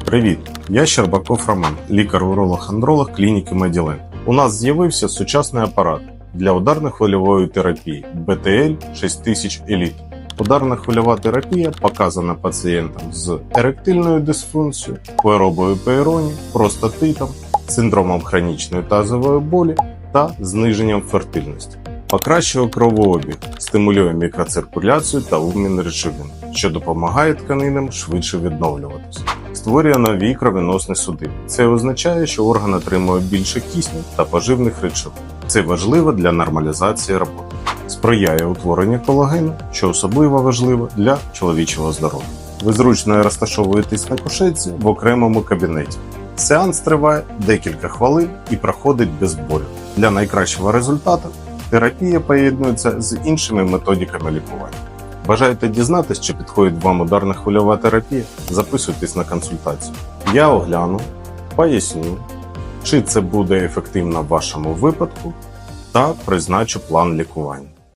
Привіт! Я Щербаков Роман, лікар-уролог-андролог клініки Меділен. У нас з'явився сучасний апарат для ударно-хвильової терапії BTL 6000 Elite. Ударна хвильова терапія показана пацієнтам з еректильною дисфункцією, хворобою пейроні, простатитом, синдромом хронічної тазової болі та зниженням фертильності. Покращує кровообіг, стимулює мікроциркуляцію та обмін речовин, що допомагає тканинам швидше відновлюватися. Створює нові кровоносні суди. Це означає, що орган отримує більше кисню та поживних речовин. Це важливо для нормалізації роботи. Сприяє утворенню колагену, що особливо важливо для чоловічого здоров'я. Ви зручно розташовуєтесь на кушетці в окремому кабінеті. Сеанс триває декілька хвилин і проходить без болю. Для найкращого результату терапія поєднується з іншими методиками лікування. Бажаєте дізнатися, чи підходить вам ударна хвильова терапія? Записуйтесь на консультацію. Я огляну, поясню, чи це буде ефективно в вашому випадку, та призначу план лікування.